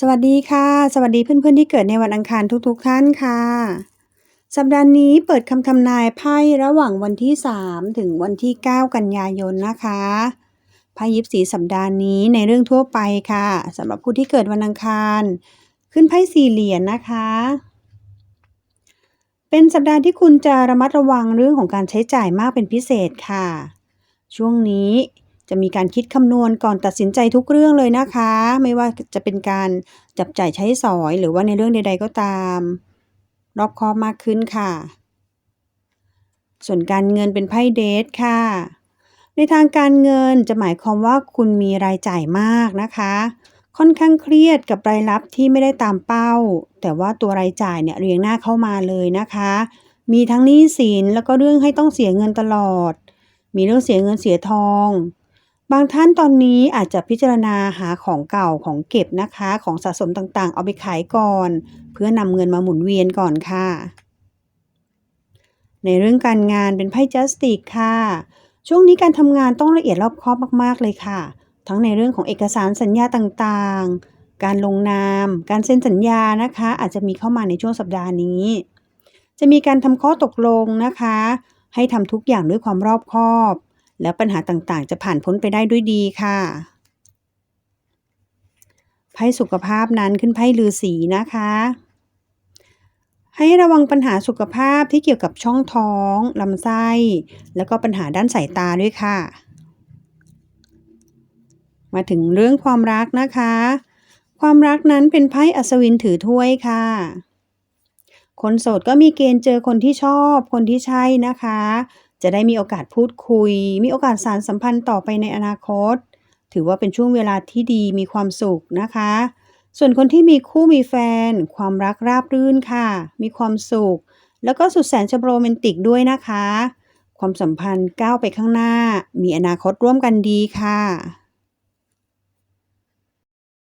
สวัสดีค่ะ สวัสดีเพื่อนๆที่เกิดในวันอังคารทุกๆท่านค่ะ สัปดาห์นี้เปิดคำทำนายไพ่ระหว่างวันที่ 3 ถึงวันที่ 9 กันยายนนะคะไพ่ยิปซีสัปดาห์นี้ในเรื่องทั่วไปค่ะสำหรับผู้ที่เกิดวันอังคาร ขึ้นไพ่สี่เหรียญนะคะ เป็นสัปดาห์ที่คุณจะระมัดระวังเรื่องของการใช้จ่ายมากเป็นพิเศษค่ะ ช่วงนี้ จะมีการคิดคำนวณก่อนตัดสินใจทุกเรื่องเลยนะคะ ไม่ว่าจะเป็นการจับจ่ายใช้สอยหรือว่าในเรื่องใด ๆ ก็ตาม รอบคอบมากขึ้นค่ะ ส่วนการเงินเป็นไพ่เดทค่ะ ในทางการเงินจะหมายความว่าคุณมีรายจ่ายมากนะคะ ค่อนข้างเครียดกับรายรับที่ไม่ได้ตามเป้า แต่ว่าตัวรายจ่ายเนี่ยเรียงหน้าเข้ามาเลยนะคะ มีทั้งหนี้สินแล้วก็เรื่องให้ต้องเสียเงินตลอด มีเรื่องเสียเงินเสียทอง บางท่านตอนนี้อาจจะพิจารณาหาของเก่าของเก็บนะคะ ของสะสมต่างๆ เอาไปขายก่อน เพื่อนำเงินมาหมุนเวียนก่อนค่ะ ในเรื่องการงานเป็นไพ่จัสติกค่ะ ช่วงนี้การทำงานต้องละเอียดรอบคอบมากๆเลยค่ะ ทั้งในเรื่องของเอกสารสัญญาต่างๆ การลงนาม การเซ็นสัญญานะคะ อาจจะมีเข้ามาในช่วงสัปดาห์นี้ จะมีการทำข้อตกลงนะคะ ให้ทำทุกอย่างด้วยความรอบคอบ และปัญหาต่างๆ จะผ่านพ้นไปได้ด้วยดีค่ะไพ่สุขภาพนั้นขึ้นไพ่ลือสีนะคะ ให้ระวังปัญหาสุขภาพที่เกี่ยวกับช่องท้องลำไส้ แล้วก็ปัญหาด้านสายตาด้วยค่ะ มาถึงเรื่องความรักนะคะ ความรักนั้นเป็นไพ่อัศวินถือถ้วยค่ะ คนโสดก็มีเกณฑ์เจอคนที่ชอบ คนที่ใช่นะคะ จะได้มีโอกาสพูดคุย มีโอกาสสารสัมพันธ์ต่อไปในอนาคต ถือว่าเป็นช่วงเวลาที่ดีมีความสุขนะคะ ส่วนคนที่มีคู่มีแฟน ความรักราบรื่นค่ะ มีความสุข แล้วก็สุดแสนจะโรแมนติกด้วยนะคะ ความสัมพันธ์ก้าวไปข้างหน้า มีอนาคตร่วมกันดีค่ะ